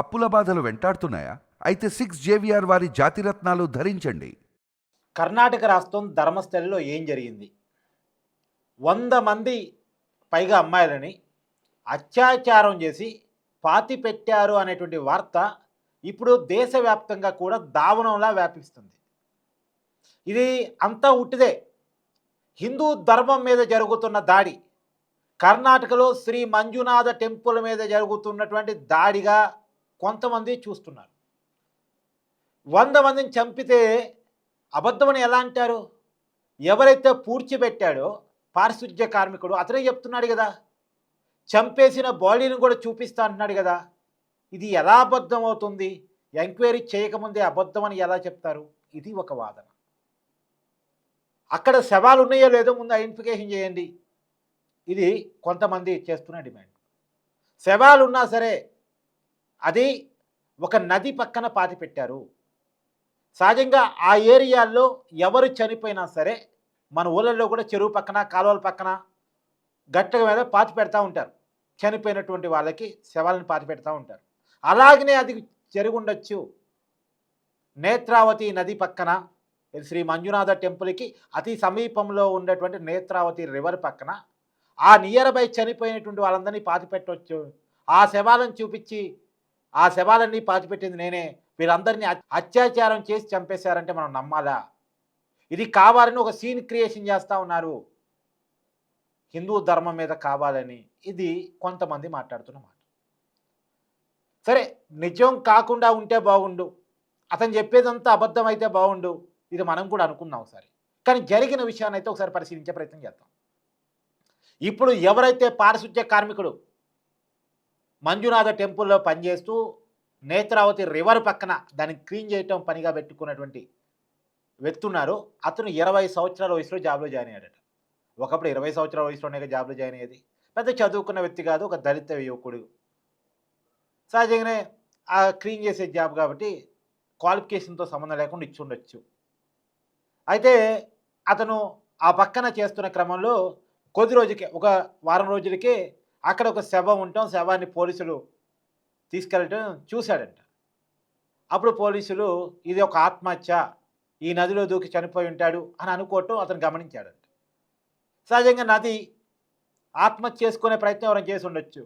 అప్పుల బాధలు వెంటాడుతున్నాయా? అయితే సిక్స్ జేవిఆర్ వారి జాతిరత్నాలు ధరించండి. కర్ణాటక రాష్ట్రం ధర్మస్థలిలో ఏం జరిగింది? వంద మంది పైగా అమ్మాయిలని అత్యాచారం చేసి పాతి పెట్టారు అనేటువంటి వార్త ఇప్పుడు దేశవ్యాప్తంగా కూడా దావనంలా వ్యాపిస్తుంది. ఇది అంతా ఉట్టిదే. హిందూ ధర్మం మీద జరుగుతున్న దాడి కర్ణాటకలో శ్రీ మంజునాథ టెంపుల్ మీద జరుగుతున్నటువంటి దాడిగా కొంతమంది చూస్తున్నారు. వంద మందిని చంపితే అబద్ధమని ఎలా అంటారు? ఎవరైతే పూడ్చిపెట్టాడో పారిశుధ్య కార్మికుడు అతనే చెప్తున్నాడు కదా. చంపేసిన బాడీని కూడా చూపిస్తా అంటున్నాడు కదా. ఇది ఎలా అబద్ధం అవుతుంది? ఎంక్వైరీ చేయకముందే అబద్ధం అని ఎలా చెప్తారు? ఇది ఒక వాదన. అక్కడ శవాలు ఉన్నాయో లేదో ముందు ఐడెంటిఫికేషన్ చేయండి. ఇది కొంతమంది చేస్తున్న డిమాండ్. శవాలు ఉన్నా సరే అది ఒక నది పక్కన పాతి పెట్టారు. సహజంగా ఆ ఏరియాల్లో ఎవరు చనిపోయినా సరే మన ఊళ్ళల్లో కూడా చెరువు పక్కన కాలువల పక్కన గట్ట మీద పాతి పెడతా ఉంటారు. చనిపోయినటువంటి వాళ్ళకి శవాలను పాతి పెడతా ఉంటారు. అలాగనే అది జరుగుండొచ్చు. నేత్రావతి నది పక్కన శ్రీ మంజునాథ టెంపుల్కి అతి సమీపంలో ఉన్నటువంటి నేత్రావతి రివర్ పక్కన ఆ నియర్ బై చనిపోయినటువంటి వాళ్ళందరినీ పాతి పెట్టవచ్చు ఆ శవాలను చూపించి ఆ శవాలన్నీ పాతిపెట్టింది నేనే. వీరందరినీ అత్యాచారం చేసి చంపేశారంటే మనం నమ్మాలా? ఇది కావాలని ఒక సీన్ క్రియేషన్ చేస్తూ ఉన్నారు. హిందూ ధర్మం మీద కావాలని ఇది కొంతమంది మాట్లాడుతున్న మాట. సరే నిజం కాకుండా ఉంటే బాగుండు. అతను చెప్పేదంతా అబద్ధం అయితే బాగుండు. ఇది మనం కూడా అనుకున్నాం ఒకసారి. కానీ జరిగిన విషయాన్ని అయితే ఒకసారి పరిశీలించే ప్రయత్నం చేద్దాం. ఇప్పుడు ఎవరైతే పారిశుధ్య కార్మికుడు మంజునాథ టెంపుల్లో పనిచేస్తూ నేత్రావతి రివర్ పక్కన దాన్ని క్లీన్ చేయటం పనిగా పెట్టుకున్నటువంటి వ్యక్తి ఉన్నారు అతను ఇరవై సంవత్సరాల వయసులో జాబ్లో జాయిన్ అయ్యాడట. ఒకప్పుడు ఇరవై సంవత్సరాల వయసులోనే జాబ్లో జాయిన్ అయ్యేది. పెద్ద చదువుకున్న వ్యక్తి కాదు ఒక దళిత యువకుడు. సహజంగానే ఆ క్లీన్ చేసే జాబ్ కాబట్టి క్వాలిఫికేషన్తో సంబంధం లేకుండా ఇచ్చి ఉండొచ్చు అయితే అతను ఆ పక్కన చేస్తున్న క్రమంలో కొద్ది రోజుకే ఒక వారం రోజులకే అక్కడ ఒక శవం ఉండటం శవాన్ని పోలీసులు తీసుకెళ్ళటం చూశాడంట. అప్పుడు పోలీసులు ఇది ఒక ఆత్మహత్య ఈ నదిలో దూకి చనిపోయి ఉంటాడు అని అనుకోవటం అతను గమనించాడంట. సహజంగా నది ఆత్మహత్య చేసుకునే ప్రయత్నం ఎవరైనా చేసి ఉండొచ్చు.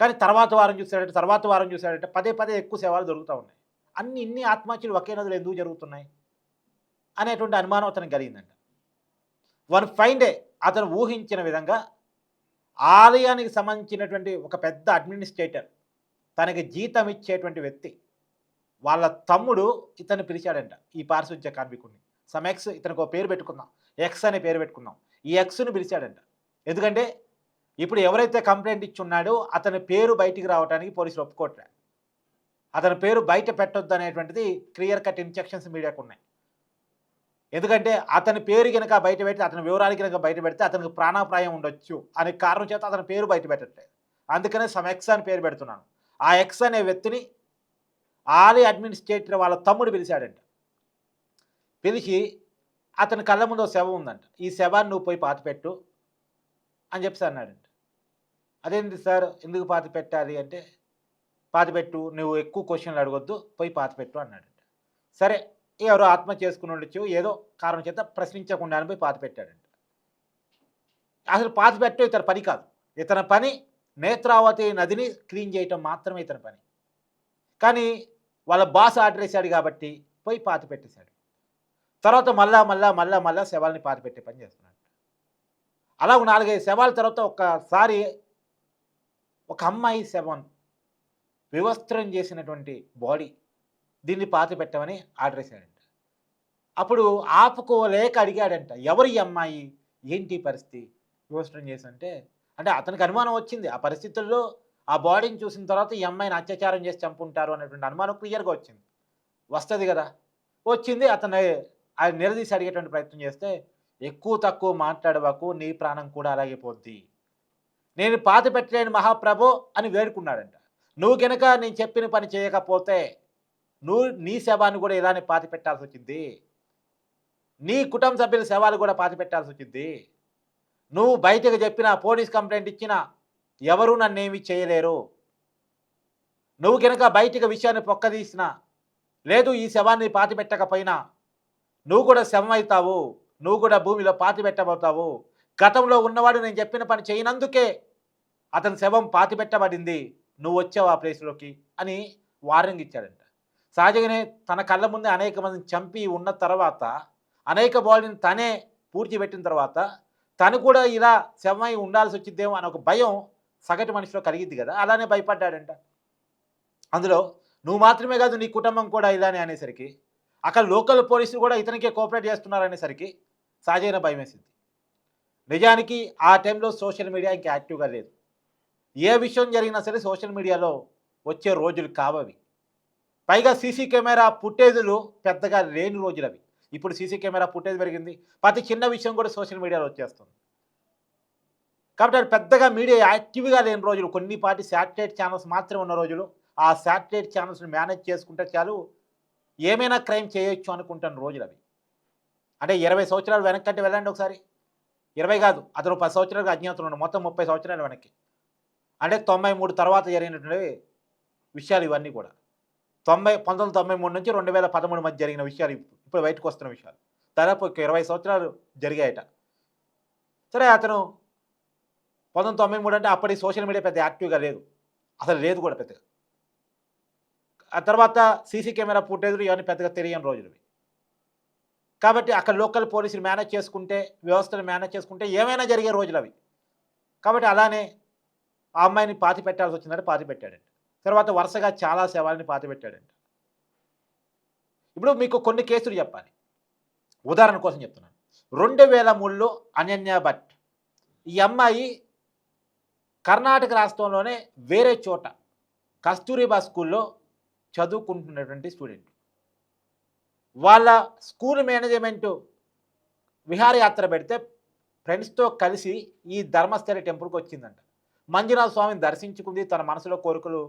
కానీ తర్వాత వారం చూశాడంటే తర్వాత వారం చూశాడంటే పదే పదే ఎక్కువ శవాలు దొరుకుతూ ఉన్నాయి. అన్ని ఇన్ని ఆత్మహత్యలు ఒకే నదిలో ఎందుకు జరుగుతున్నాయి? అనేటువంటి అనుమానం అతనికి కలిగిందంట. వన్ ఫైన్ డే అతను ఊహించిన విధంగా ఆలయానికి సంబంధించినటువంటి ఒక పెద్ద అడ్మినిస్ట్రేటర్ తనకి జీతం ఇచ్చేటువంటి వ్యక్తి వాళ్ళ తమ్ముడు ఇతను పిలిచాడంట ఈ పారిశుధ్య కార్మికుడిని సమ్ ఎక్స్ ఇతనికి ఒక పేరు పెట్టుకుందాం ఎక్స్ అనే పేరు పెట్టుకుందాం. ఈ ఎక్స్ని పిలిచాడంట. ఎందుకంటే ఇప్పుడు ఎవరైతే కంప్లైంట్ ఇచ్చి ఉన్నాడో అతని పేరు బయటికి రావడానికి పోలీసులు ఒప్పుకోవట్లే అతని పేరు బయట పెట్టొద్దు అనేటువంటిది క్లియర్ కట్ ఇన్స్ట్రక్షన్స్ మీడియాకు ఉన్నాయి. ఎందుకంటే అతని పేరు కనుక బయట పెడితే అతని వివరాలు కనుక బయట పెడితే అతనికి ప్రాణాప్రాయం ఉండొచ్చు అనే కారణం చేత అతని పేరు బయట పెట్టట్లేదు. అందుకనే సమ్ ఎక్స్ అని పేరు పెడుతున్నాను. ఆ ఎక్స్ అనే వ్యక్తిని ఆలీ అడ్మినిస్ట్రేటర్ వాళ్ళ తమ్ముడు పిలిచాడంట. పిలిచి అతని కళ్ళ ముందు శవం ఉందంట. ఈ శవాన్ని నువ్వు పోయి పాతపెట్టు అని చెప్పి అన్నాడంట. అదేంటి సార్? ఎందుకు పాతి పెట్టాలి అంటే పాతపెట్టు నువ్వు ఎక్కువ క్వశ్చన్లు అడగొద్దు పోయి పాతపెట్టు అన్నాడంట. సరే ఎవరో ఆత్మహత్య చేసుకుని ఉండొచ్చు ఏదో కారణం చేత ప్రశ్నించకుండా పోయి పాత పెట్టాడంట. అసలు పాత పెట్టడం ఇతని పని కాదు. ఇతని పని నేత్రావతి నదిని క్లీన్ చేయటం మాత్రమే ఇతని పని. కానీ వాళ్ళ బాస్ ఆర్డర్ వేశాడు కాబట్టి పోయి పాత పెట్టేశాడు. తర్వాత మళ్ళా మళ్ళా మళ్ళా మళ్ళా శవాల్ని పాత పెట్టే పని చేస్తున్నాడు. అలా ఒక నాలుగైదు శవాల తర్వాత ఒకసారి ఒక అమ్మాయి శవం వివస్త్రం చేసినటువంటి బాడీ దీన్ని పాతి పెట్టమని ఆర్డర్ వేశాడంట. అప్పుడు ఆపుకోలేక అడిగాడంట ఎవరు ఈ అమ్మాయి? ఏంటి పరిస్థితి? వివస్త్రం చేసంటే అంటే అతనికి అనుమానం వచ్చింది. ఆ పరిస్థితుల్లో ఆ బాడీని చూసిన తర్వాత ఈ అమ్మాయిని అత్యాచారం చేసి చంపుంటారు అనేటువంటి అనుమానం క్లియర్గా వచ్చింది. వస్తుంది కదా. వచ్చింది అతను ఆయన నిలదీసి అడిగేటువంటి ప్రయత్నం చేస్తే ఎక్కువ తక్కువ మాట్లాడవకు నీ ప్రాణం కూడా అలాగే పోద్ది. నేను పాతి పెట్టలేని మహాప్రభు అని వేడుకున్నాడంట. నువ్వు కనుక నేను చెప్పిన పని చేయకపోతే నువ్వు నీ శవాన్ని కూడా ఇలానే పాతి పెట్టాల్సి వచ్చింది? నీ కుటుంబ సభ్యుల శవాలు కూడా పాతి పెట్టాల్సి వచ్చింది? నువ్వు బయటకు చెప్పిన పోలీస్ కంప్లైంట్ ఇచ్చినా ఎవరు నన్నేమి చేయలేరు. నువ్వు కనుక బయటికి విషయాన్ని పొక్కదీసినా లేదు ఈ శవాన్ని పాతి పెట్టకపోయినా నువ్వు కూడా శవం అవుతావు. నువ్వు కూడా భూమిలో పాతి పెట్టబోతావు గతంలో ఉన్నవాడు నేను చెప్పిన పని చేయనందుకే అతని శవం పాతి పెట్టబడింది. నువ్వు వచ్చావు ఆ ప్లేస్లోకి అని వార్నింగ్ ఇచ్చాడంట. సహజంగానే తన కళ్ళ ముందే అనేక మందిని చంపి ఉన్న తర్వాత అనేక బాడీని తనే పూడ్చి పెట్టిన తర్వాత తను కూడా ఇలా శవమై ఉండాల్సి వచ్చిద్దేమో అని ఒక భయం సగటు మనిషిలో కలిగిద్ది కదా అలానే భయపడ్డాడంట. అందులో నువ్వు మాత్రమే కాదు నీ కుటుంబం కూడా ఇలానే అనేసరికి అక్కడ లోకల్ పోలీసులు కూడా ఇతనికే కోఆపరేట్ చేస్తున్నారనేసరికి సహజమైన భయం వేసింది నిజానికి ఆ టైంలో సోషల్ మీడియా ఇంకా యాక్టివ్గా లేదు. ఏ విషయం జరిగినా సరే సోషల్ మీడియాలో వచ్చే రోజులు కావవి. పైగా సీసీ కెమెరా పుట్టేజులు పెద్దగా లేని రోజులు అవి ఇప్పుడు సీసీ కెమెరా ఫుటేజ్ పెరిగింది. ప్రతి చిన్న విషయం కూడా సోషల్ మీడియాలో వచ్చేస్తుంది. కాబట్టి అది పెద్దగా మీడియా యాక్టివ్గా లేని రోజులు. కొన్ని పాటి శాటిలైట్ ఛానల్స్ మాత్రమే ఉన్న రోజులు. ఆ శాటిలైట్ ఛానల్స్ని మేనేజ్ చేసుకుంటే చాలు ఏమైనా క్రైమ్ చేయొచ్చు అనుకుంటున్న రోజులు అవి అంటే ఇరవై సంవత్సరాలు వెనక్కంటే వెళ్ళండి ఒకసారి. ఇరవై కాదు అతను పది సంవత్సరాలకు అజ్ఞాతం ఉన్నాడు. మొత్తం ముప్పై సంవత్సరాలు వెనక్కి. అంటే తొంభై మూడు తర్వాత జరిగినటువంటి విషయాలు ఇవన్నీ కూడా. తొంభై పంతొమ్మిది తొంభై మూడు నుంచి రెండు వేల పదమూడు మధ్య జరిగిన విషయాలు ఇప్పుడు బయటకు వస్తున్న విషయాలు. దాదాపు ఒక ఇరవై సంవత్సరాలు జరిగాయట. సరే అతను పంతొమ్మిది తొంభై మూడు అంటే అప్పటి సోషల్ మీడియా పెద్ద యాక్టివ్గా లేదు. అసలు లేదు కూడా పెద్దగా. ఆ తర్వాత సీసీ కెమెరా ఫుటేజ్లు ఇవన్నీ పెద్దగా తెలియని రోజులు కాబట్టి అక్కడ లోకల్ పోలీసులు మేనేజ్ చేసుకుంటే వ్యవస్థను మేనేజ్ చేసుకుంటే ఏమైనా జరిగే రోజులు అవి. కాబట్టి అలానే ఆ అమ్మాయిని పాతి పెట్టాల్సి వచ్చిందంటే పాతి పెట్టాడండి తర్వాత వరుసగా చాలా శవాలని పాతపెట్టాడంట. ఇప్పుడు మీకు కొన్ని కేసులు చెప్పాలి. ఉదాహరణ కోసం చెప్తున్నాను. రెండు వేల మూడులో అనన్య భట్ ఈ అమ్మాయి కర్ణాటక రాష్ట్రంలోనే వేరే చోట కస్తూరిబా స్కూల్లో చదువుకుంటున్నటువంటి స్టూడెంట్. వాళ్ళ స్కూల్ మేనేజ్మెంట్ విహారయాత్ర పెడితే ఫ్రెండ్స్తో కలిసి ఈ ధర్మస్థలి టెంపుల్కి వచ్చిందంట మంజునాథ స్వామిని దర్శించుకుంది తన మనసులో కోరికలు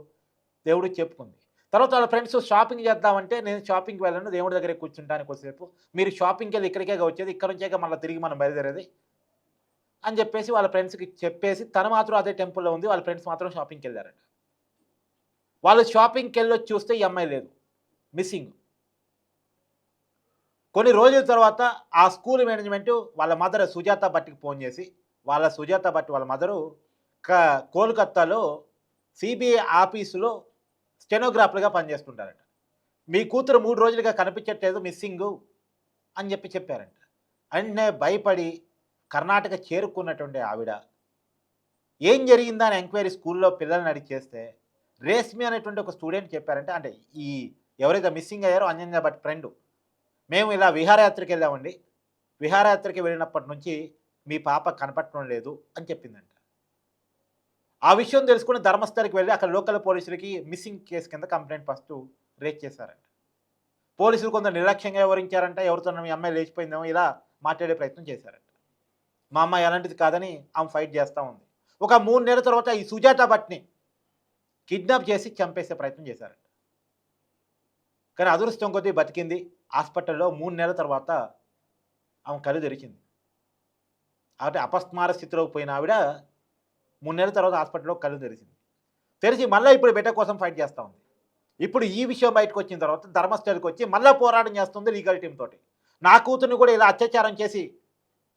దేవుడు చెప్పుకుంది. తర్వాత వాళ్ళ ఫ్రెండ్స్ షాపింగ్ చేద్దామంటే నేను షాపింగ్కి వెళ్ళను దేవుడి దగ్గర కూర్చుంటాను కొద్దిసేపు. మీరు షాపింగ్కి వెళ్ళి ఇక్కడికే వచ్చేది ఇక్కడ నుంచే మళ్ళీ తిరిగి మనం బయలుదేరేది అని చెప్పేసి వాళ్ళ ఫ్రెండ్స్కి చెప్పేసి తను మాత్రం అదే టెంపుల్లో ఉంది వాళ్ళ ఫ్రెండ్స్ మాత్రం షాపింగ్కి వెళ్ళారంట. వాళ్ళు షాపింగ్కి వెళ్ళొచ్చి చూస్తే ఈ అమ్మాయి లేదు. మిస్సింగ్ కొన్ని రోజుల తర్వాత ఆ స్కూల్ మేనేజ్మెంట్ వాళ్ళ మదర్ సుజాత భట్టికి ఫోన్ చేసి వాళ్ళ సుజాత భట్టి వాళ్ళ మదరు క కోల్కత్తాలో సిబిఐ ఆఫీసులో స్టెనోగ్రాఫర్గా పనిచేస్తుంటారట. మీ కూతురు మూడు రోజులుగా కనిపించట్లేదు మిస్సింగ్ అని చెప్పి చెప్పారంట. అంటే భయపడి కర్ణాటక చేరుకున్నటువంటి ఆవిడ ఏం జరిగిందని ఎంక్వైరీ స్కూల్లో పిల్లల్ని అడిగి చేస్తే రేష్మి అనేటువంటి ఒక స్టూడెంట్ చెప్పారంటే అంటే ఈ ఎవరైతే మిస్సింగ్ అయ్యారో అంజన్య భట్ ఫ్రెండ్ మేము ఇలా విహారయాత్రకి వెళ్ళామండి. విహారయాత్రకి వెళ్ళినప్పటి నుంచి మీ పాప కనపడటం లేదు అని చెప్పిందంట. ఆ విషయం తెలుసుకుని ధర్మస్థలికి వెళ్ళి అక్కడ లోకల్ పోలీసులకి మిస్సింగ్ కేసు కింద కంప్లైంట్ ఫస్ట్ రేజ్ చేశారంట. పోలీసులు కొంత నిర్లక్ష్యంగా వివరించారంట ఎవరితో మీ అమ్మాయి లేచిపోయిందేమో ఇలా మాట్లాడే ప్రయత్నం చేశారంట. మా అమ్మాయి అలాంటిది కాదని ఆమె ఫైట్ చేస్తూ ఉంది. ఒక మూడు నెలల తర్వాత ఈ సుజాత భట్ని కిడ్నాప్ చేసి చంపేసే ప్రయత్నం చేశారంట. కానీ అదృష్టం కొద్దీ బతికింది. హాస్పిటల్లో మూడు నెలల తర్వాత ఆమె కళ్ళు తెరిచింది. కాబట్టి అపస్మార స్థితిలోకి పోయిన ఆవిడ మూడు నెలల తర్వాత హాస్పిటల్లో కళ్ళు తెరిచింది. తెరిచి మళ్ళీ ఇప్పుడు బిడ్డ కోసం ఫైట్ చేస్తూ ఉంది. ఇప్పుడు ఈ విషయం బయటకు వచ్చిన తర్వాత ధర్మస్థలికి వచ్చి మళ్ళీ పోరాటం చేస్తుంది లీగల్ టీమ్ తోటి. నా కూతుర్ని కూడా ఇలా అత్యాచారం చేసి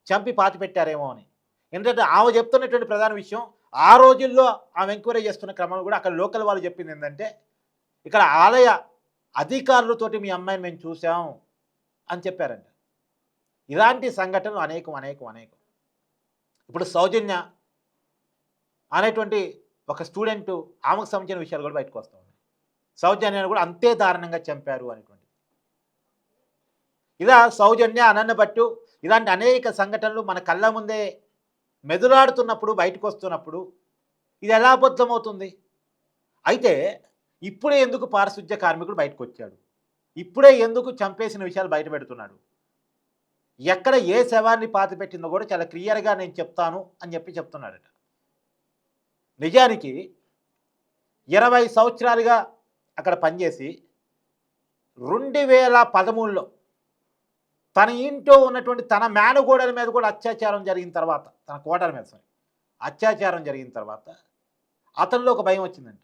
చంపి పాతి పెట్టారేమో అని. ఎందుకంటే ఆమె చెప్తున్నటువంటి ప్రధాన విషయం ఆ రోజుల్లో ఆమె ఎంక్వైరీ చేస్తున్న క్రమంలో కూడా అక్కడ లోకల్ వాళ్ళు చెప్పింది ఏంటంటే ఇక్కడ ఆలయ అధికారులతోటి మీ అమ్మాయిని మేము చూసాం అని చెప్పారంట. ఇలాంటి సంఘటనలు అనేకం అనేకం అనేకం. ఇప్పుడు సౌజన్య అనేటువంటి ఒక స్టూడెంట్ ఆమెకు సంబంధించిన విషయాలు కూడా బయటకు వస్తూ ఉన్నాయి. సౌజన్యాన్ని కూడా అంతే దారుణంగా చంపారు అనేటువంటి ఇలా సౌజన్య అనన్న బట్టు ఇలాంటి అనేక సంఘటనలు మన కళ్ళ ముందే మెదులాడుతున్నప్పుడు బయటకు వస్తున్నప్పుడు ఇది ఎలా అబద్ధమవుతుంది? అయితే ఇప్పుడే ఎందుకు పారిశుద్ధ్య కార్మికుడు బయటకు వచ్చాడు? ఇప్పుడే ఎందుకు చంపేసిన విషయాలు బయట పెడుతున్నాడు? ఎక్కడ ఏ శవాన్ని పాతిపెట్టిందో కూడా చాలా క్లియర్గా నేను చెప్తాను అని చెప్పి చెప్తున్నాడట. నిజానికి ఇరవై సంవత్సరాలుగా అక్కడ పనిచేసి రెండు వేల పదమూడులో తన ఇంట్లో ఉన్నటువంటి తన మేనగోడల మీద కూడా అత్యాచారం జరిగిన తర్వాత తన కోడల మీద సారీ అత్యాచారం జరిగిన తర్వాత అతనిలో ఒక భయం వచ్చిందంట.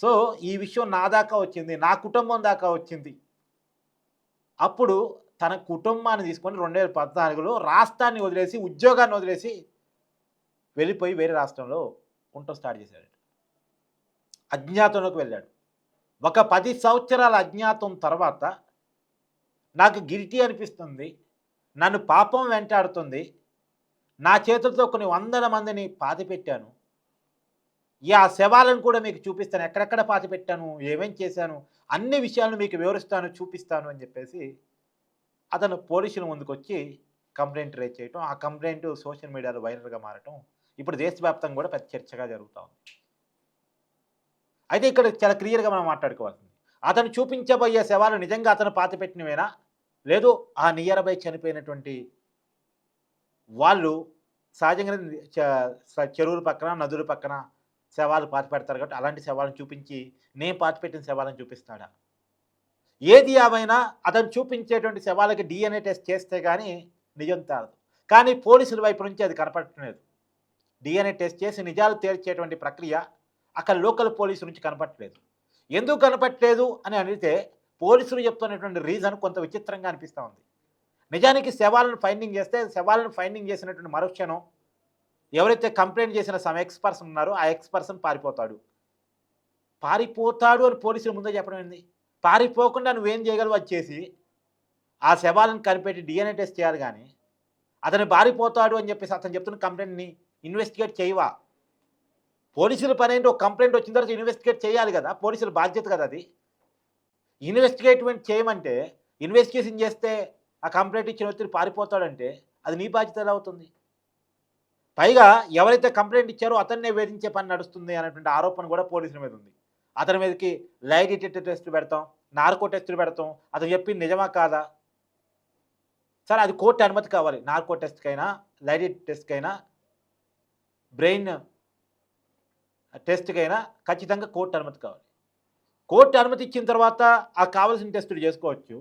సో ఈ విషయం నా దాకా వచ్చింది నా కుటుంబం దాకా వచ్చింది. అప్పుడు తన కుటుంబాన్ని తీసుకొని రెండు వేల పద్నాలుగులో రాష్ట్రాన్ని వదిలేసి ఉద్యోగాన్ని వదిలేసి వెళ్ళిపోయి వేరే రాష్ట్రంలో ఉండటం స్టార్ట్ చేశాడు. అజ్ఞాతంలోకి వెళ్ళాడు. ఒక పది సంవత్సరాల అజ్ఞాతం తర్వాత నాకు గిరిటీ అనిపిస్తుంది. నన్ను పాపం వెంటాడుతుంది. నా చేతులతో కొన్ని వందల మందిని పాతిపెట్టాను. ఈ ఆ శవాలను కూడా మీకు చూపిస్తాను. ఎక్కడెక్కడ పాతిపెట్టాను? ఏమేం చేశాను? అన్ని విషయాలను మీకు వివరిస్తాను చూపిస్తాను అని చెప్పేసి అతను పోలీసుల ముందుకు వచ్చి కంప్లైంట్ రేజ్ చేయటం. ఆ కంప్లైంట్ సోషల్ మీడియాలో వైరల్గా మారటం ఇప్పుడు దేశవ్యాప్తంగా కూడా పెద్ద చర్చగా జరుగుతూ ఉంది. అయితే ఇక్కడ చాలా క్లియర్గా మనం మాట్లాడుకోవాల్సింది. అతను చూపించబోయే శవాలు నిజంగా అతను పాతిపెట్టినవేనా? లేదు ఆ నియర్ బై చనిపోయినటువంటి వాళ్ళు సహజంగా చెరువుల పక్కన నదుల పక్కన శవాలు పాతి పెడతారు కాబట్టి అలాంటి శవాలను చూపించి నేను పాతి పెట్టిన శవాలను చూపిస్తాడా? ఏది ఏమైనా అతను చూపించేటువంటి శవాలకి డిఎన్ఏ టెస్ట్ చేస్తే కానీ నిజం తారదు కానీ పోలీసుల వైపు నుంచి అది కనపడట్లేదు. డిఎన్ఏ టెస్ట్ చేసి నిజాలు తేల్చేటువంటి ప్రక్రియ అక్కడ లోకల్ పోలీసు నుంచి కనపట్లేదు ఎందుకు కనపట్లేదు అని అడిగితే పోలీసులు చెప్తున్నటువంటి రీజన్ కొంత విచిత్రంగా అనిపిస్తూ ఉంది. నిజానికి శవాలను ఫైండింగ్ చేస్తే శవాలను ఫైండింగ్ చేసినటువంటి మరుక్షణం ఎవరైతే కంప్లైంట్ చేసిన సమ్ ఎక్స్ పర్సన్ ఉన్నారో ఆ ఎక్స్ పర్సన్ పారిపోతాడు. పారిపోతాడు అని పోలీసులు ముందే చెప్పడం ఏంది? పారిపోకుండా నువ్వేం చేయగలవు అది చేసి ఆ శవాలను కనిపెట్టి డిఎన్ఏ టెస్ట్ చేయాలి కానీ అతను పారిపోతాడు అని చెప్పేసి అతను చెప్తున్న కంప్లైంట్ని ఇన్వెస్టిగేట్ చేయవా? పోలీసుల పని ఒక కంప్లైంట్ వచ్చిన తర్వాత ఇన్వెస్టిగేట్ చేయాలి కదా? పోలీసుల బాధ్యత కదా అది? ఇన్వెస్టిగేట్మెంట్ చేయమంటే ఇన్వెస్టిగేషన్ చేస్తే ఆ కంప్లైంట్ ఇచ్చిన వ్యక్తిని పారిపోతాడంటే అది నీ బాధ్యత ఎలా అవుతుంది? పైగా ఎవరైతే కంప్లైంట్ ఇచ్చారో అతన్నే వేధించే పని నడుస్తుంది అనేటువంటి ఆరోపణ కూడా పోలీసుల మీద ఉంది. అతని మీదకి లై డిటెక్టర్ టెస్టులు పెడతాం నార్కో టెస్టులు పెడతాం అతను చెప్పింది నిజమా కాదా? సరే అది కోర్టు అనుమతి కావాలి. నార్కో టెస్ట్కైనా లై టెస్ట్కైనా బ్రెయిన్ టెస్ట్కైనా ఖచ్చితంగా కోర్టు అనుమతి కావాలి. కోర్టు అనుమతి ఇచ్చిన తర్వాత ఆ కావాల్సిన టెస్టులు చేసుకోవచ్చు.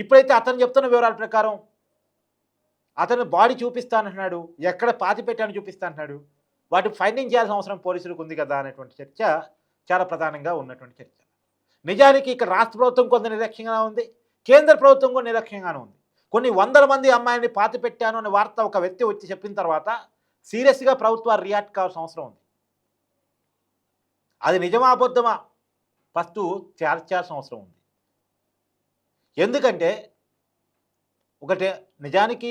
ఇప్పుడైతే అతను చెప్తున్న వివరాల ప్రకారం అతను బాడీ చూపిస్తానంటున్నాడు ఎక్కడ పాతి పెట్టాను చూపిస్తానంటున్నాడు వాటి ఫైండింగ్ చేయాల్సిన అవసరం పోలీసులకు ఉంది కదా అనేటువంటి చర్చ చాలా ప్రధానంగా ఉన్నటువంటి చర్చ. నిజానికి ఇక్కడ రాష్ట్ర ప్రభుత్వం కొంత నిర్లక్ష్యంగా ఉంది కేంద్ర ప్రభుత్వం కూడా నిర్లక్ష్యంగానే ఉంది. కొన్ని వందల మంది అమ్మాయిని పాతి పెట్టాను అనే వార్త ఒక వ్యక్తి వచ్చి చెప్పిన తర్వాత సీరియస్గా ప్రభుత్వాలు రియాక్ట్ కావాల్సిన అవసరం ఉంది. అది నిజమా అబద్ధమా? ఫస్ట్ చేర్చాల్సిన అవసరం ఉంది. ఎందుకంటే ఒకటి నిజానికి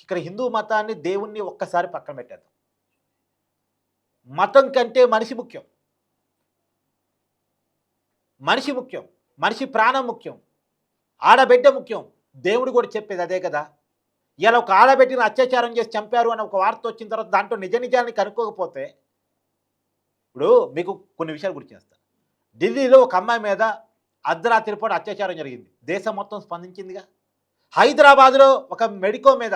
ఇక్కడ హిందూ మతాన్ని దేవుణ్ణి ఒక్కసారి పక్కన పెట్టేద్దాం. మతం కంటే మనిషి ముఖ్యం. మనిషి ముఖ్యం. మనిషి ప్రాణం ముఖ్యం. ఆడబిడ్డ ముఖ్యం. దేవుడు కూడా చెప్పేది అదే కదా? ఇలా ఒక ఆడబెట్టిన అత్యాచారం చేసి చంపారు అని ఒక వార్త వచ్చిన తర్వాత దాంట్లో నిజ నిజాన్ని కనుక్కోకపోతే ఇప్పుడు మీకు కొన్ని విషయాలు గుర్తు చేస్తాను ఢిల్లీలో ఒక అమ్మాయి మీద అర్ధరాత్రి పూట అత్యాచారం జరిగింది. దేశం మొత్తం స్పందించిందిగా. హైదరాబాద్లో ఒక మెడికో మీద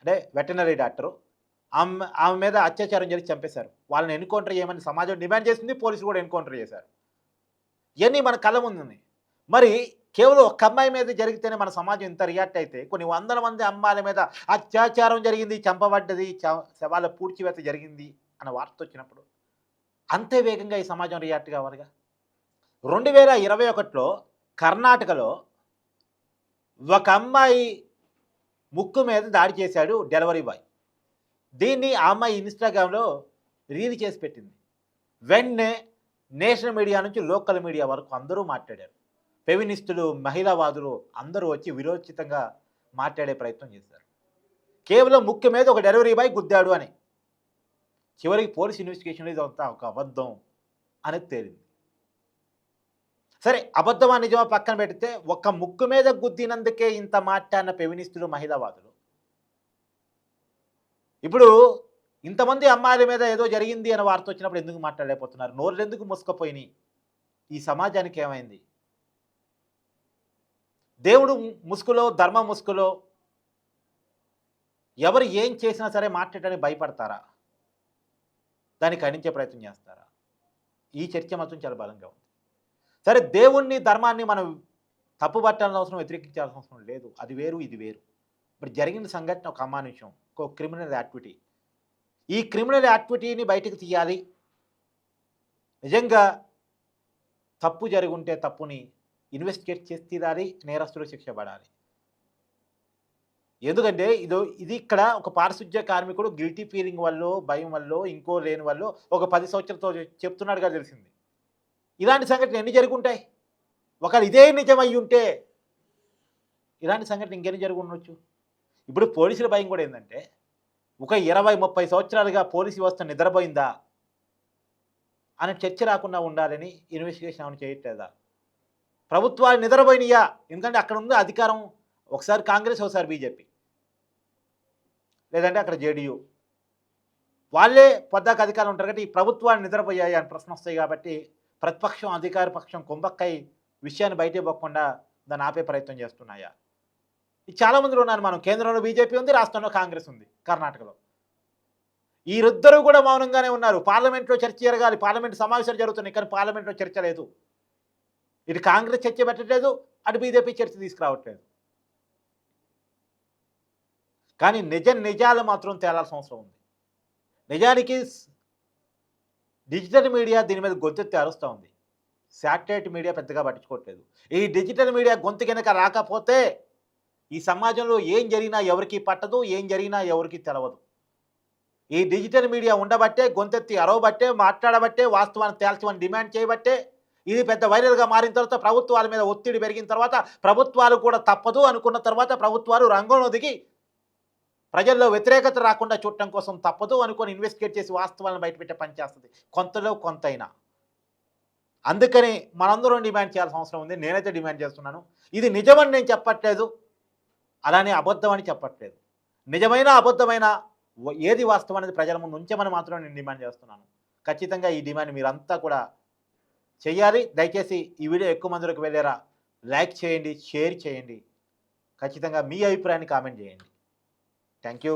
అంటే వెటనరీ డాక్టరు ఆమె ఆమె మీద అత్యాచారం జరిగి చంపేశారు. వాళ్ళని ఎన్కౌంటర్ చేయమని సమాజం డిమాండ్ చేసింది పోలీసులు కూడా ఎన్కౌంటర్ చేశారు. ఇవన్నీ మన కళ్ళ ముందు మరి కేవలం ఒక్క అమ్మాయి మీద జరిగితేనే మన సమాజం ఇంత రియాక్ట్ అయితే కొన్ని వందల మంది అమ్మాయిల మీద అత్యాచారం జరిగింది చంపబడ్డది శవాల పూడ్చివేత జరిగింది అన్న వార్త వచ్చినప్పుడు అంతే వేగంగా ఈ సమాజం రియాక్ట్ కావాలిగా. రెండు వేల ఇరవై ఒకటిలో కర్ణాటకలో ఒక అమ్మాయి ముక్కు మీద దాడి చేశాడు డెలివరీ బాయ్. దీన్ని ఆ అమ్మాయి ఇన్స్టాగ్రామ్లో రీల్ చేసి పెట్టింది. వెంటనే నేషనల్ మీడియా నుంచి లోకల్ మీడియా వరకు అందరూ మాట్లాడారు. ఫెమినిస్టులు మహిళావాదులు అందరూ వచ్చి విరోచితంగా మాట్లాడే ప్రయత్నం చేశారు. కేవలం ముక్కు మీద ఒక డెలివరీ బాయ్ గుద్దాడు అని. చివరికి పోలీస్ ఇన్వెస్టిగేషన్ ఇదంతా ఒక అబద్ధం అని తేలింది. సరే అబద్ధమా నిజమా పక్కన పెడితే ఒక్క ముక్కు మీద గుద్దినందుకే ఇంత మాట్లాడిన ఫెమినిస్టులు మహిళావాదులు ఇప్పుడు ఇంతమంది అమ్మాయిల మీద ఏదో జరిగింది అని వార్త వచ్చినప్పుడు ఎందుకు మాట్లాడలేకపోతున్నారు? నోర్లు ఎందుకు మూసుకుపోయినాయి? ఈ సమాజానికి ఏమైంది? దేవుడు ముసుగులో ధర్మ ముసుగులో ఎవరు ఏం చేసినా సరే మాట్లాడడానికి భయపడతారా? దాన్ని ఖండించే ప్రయత్నం చేస్తారా? ఈ చర్చ మాత్రం చాలా బలంగా ఉంది. సరే దేవుణ్ణి ధర్మాన్ని మనం తప్పుపట్టాల్సిన అవసరం వ్యతిరేకించాల్సిన అవసరం లేదు. అది వేరు ఇది వేరు. ఇప్పుడు జరిగిన సంఘటన ఒక అమానుషం ఒక క్రిమినల్ యాక్టివిటీ ఈ క్రిమినల్ యాక్టివిటీని బయటకు తీయాలి. నిజంగా తప్పు జరుగుంటే తప్పుని ఇన్వెస్టిగేట్ చేసి తీరాలి నేరస్తులు శిక్ష పడాలి. ఎందుకంటే ఇదో ఇది ఇక్కడ ఒక పారిశుధ్య కార్మికుడు గిల్టీ ఫీలింగ్ వల్ల భయం వల్ల ఇంకో లేని వల్ల ఒక పది సంవత్సరాలతో చెప్తున్నాడుగా తెలిసింది. ఇలాంటి సంఘటనలు ఎన్ని జరుగుంటాయి? ఒకవేళ ఇదే నిజం ఉంటే ఇలాంటి సంఘటన ఇంకెన్ని జరుగుండొచ్చు? ఇప్పుడు పోలీసుల భయం కూడా ఏంటంటే ఒక ఇరవై ముప్పై సంవత్సరాలుగా పోలీసు వ్యవస్థ నిద్రపోయిందా? అనే చర్చ రాకుండా ఉండాలని ఇన్వెస్టిగేషన్ ఏమైనా చేయట్లేదా? ప్రభుత్వాలు నిద్రపోయినాయా ఎందుకంటే అక్కడ ఉంది అధికారం. ఒకసారి కాంగ్రెస్ ఒకసారి బీజేపీ. లేదంటే అక్కడ జేడీయూ. వాళ్ళే పొద్దాక అధికారం ఉంటారు కాబట్టి ఈ ప్రభుత్వాలు నిద్రపోయాయి అని ప్రశ్న వస్తాయి కాబట్టి ప్రతిపక్షం అధికార పక్షం కుంభక్కై విషయాన్ని బయటే పోకుండా దాన్ని ఆపే ప్రయత్నం చేస్తున్నాయా? ఇది చాలా ఉన్నారు. మనం కేంద్రంలో బీజేపీ ఉంది రాష్ట్రంలో కాంగ్రెస్ ఉంది కర్ణాటకలో. వీరిద్దరూ కూడా మౌనంగానే ఉన్నారు. పార్లమెంట్లో చర్చ జరగాలి. పార్లమెంట్ సమావేశాలు జరుగుతున్నాయి కానీ పార్లమెంట్లో చర్చ లేదు. ఇటు కాంగ్రెస్ చర్చ పెట్టట్లేదు అటు బీజేపీ చర్చ తీసుకురావట్లేదు. కానీ నిజ నిజాలు మాత్రం తేలాల్సిన అవసరం ఉంది. నిజానికి డిజిటల్ మీడియా దీని మీద గొంతెత్తి అరుస్తూ ఉంది. శాటిలైట్ మీడియా పెద్దగా పట్టించుకోవట్లేదు. ఈ డిజిటల్ మీడియా గొంతు కనుక రాకపోతే ఈ సమాజంలో ఏం జరిగినా ఎవరికి పట్టదు ఏం జరిగినా ఎవరికి తెలవదు. ఈ డిజిటల్ మీడియా ఉండబట్టే గొంతెత్తి అరవబట్టే మాట్లాడబట్టే వాస్తవాన్ని తేల్చమని డిమాండ్ చేయబట్టే ఇది పెద్ద వైరల్గా మారిన తర్వాత ప్రభుత్వాల మీద ఒత్తిడి పెరిగిన తర్వాత ప్రభుత్వాలు కూడా తప్పదు అనుకున్న తర్వాత ప్రభుత్వాలు రంగంలో దిగి ప్రజల్లో వ్యతిరేకత రాకుండా చూడటం కోసం తప్పదు అనుకొని ఇన్వెస్టిగేట్ చేసి వాస్తవాలను బయటపెట్టే పనిచేస్తుంది కొంతలో కొంతైనా. అందుకని మనందరం డిమాండ్ చేయాల్సిన అవసరం ఉంది. నేనైతే డిమాండ్ చేస్తున్నాను. ఇది నిజమని నేను చెప్పట్లేదు. అలానే అబద్ధం అని చెప్పట్లేదు. నిజమైన అబద్ధమైన ఏది వాస్తవం అనేది ప్రజల ముందు ఉంచమని మాత్రం నేను డిమాండ్ చేస్తున్నాను. ఖచ్చితంగా ఈ డిమాండ్ మీరంతా కూడా చేయాలి దయచేసి ఈ వీడియో ఎక్కువ మందిలోకి వెళ్ళేరా లైక్ చేయండి షేర్ చేయండి. ఖచ్చితంగా మీ అభిప్రాయాన్ని కామెంట్ చేయండి. Thank you